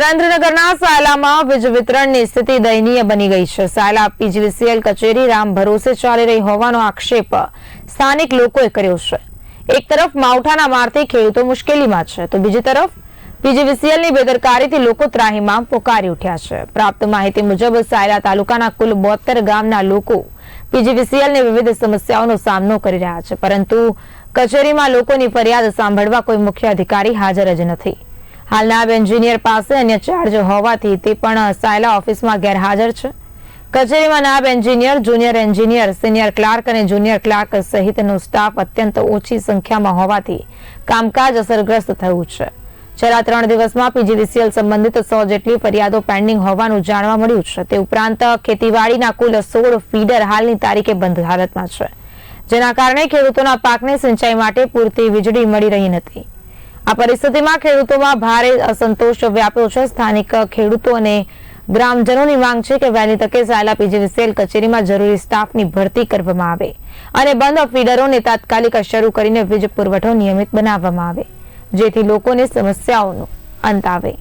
સુરેન્દ્રનગરના સાયલામાં વીજ વિતરણની સ્થિતિ દયનીય બની ગઈ છે. સાયલા પીજીવીસીએલ કચેરી રામ ભરોસે ચાલી રહી હોવાનો આક્ષેપ સ્થાનિક લોકોએ કર્યો છે. એક તરફ માવઠાના મારથી ખેડૂતો મુશ્કેલીમાં છે, તો બીજી તરફ પીજીવીસીએલની બેદરકારીથી લોકો ત્રાહીમાં પોકારી ઉઠ્યા છે. પ્રાપ્ત માહિતી મુજબ સાયલા તાલુકાના કુલ બોતેર ગામના લોકો પીજીવીસીએલની વિવિધ સમસ્યાઓનો સામનો કરી રહ્યા છે, પરંતુ કચેરીમાં લોકોની ફરિયાદ સાંભળવા કોઈ મુખ્ય અધિકારી હાજર જ નથી. હાલ નાયબ એન્જિનિયર પાસે અન્ય ચાર્જ હોવાથી તે પણ સાયલા ઓફિસમાં ગેરહાજર છે. કચેરીમાં નાયબ engineer junior engineer senior clerk અને જુનિયર ક્લાર્ક સહિતનો સ્ટાફ અત્યંત ઓછી સંખ્યામાં હોવાથી કામકાજ અસરગ્રસ્ત થયું છે. છેલ્લા ત્રણ દિવસમાં પીજીવીસીએલ સંબંધિત સો જેટલી ફરિયાદો પેન્ડિંગ હોવાનું જાણવા મળ્યું છે. તે ઉપરાંત ખેતીવાડીના કુલ સોળ ફીડર હાલની તારીખે બંધ હાલતમાં છે. જેના કારણે ખેડૂતોના પાકને સિંચાઈ માટે પૂરતી વીજળી મળી રહી નથી. આ પરિસ્થિતિમાં ખેડૂતોમાં ભારે અસંતોષ વ્યાપ્યો છે. સ્થાનિક ખેડૂતો અને ગ્રામજનોની માંગ છે કે વહેલી તકે સાયલા પીજીવીસીએલ કચેરીમાં જરૂરી સ્ટાફની ભરતી કરવામાં આવે અને બંધ ફીડરોને તાત્કાલિક શરૂ કરીને વીજ પુરવઠો નિયમિત બનાવવામાં આવે, જેથી લોકોને સમસ્યાઓનો અંત આવે.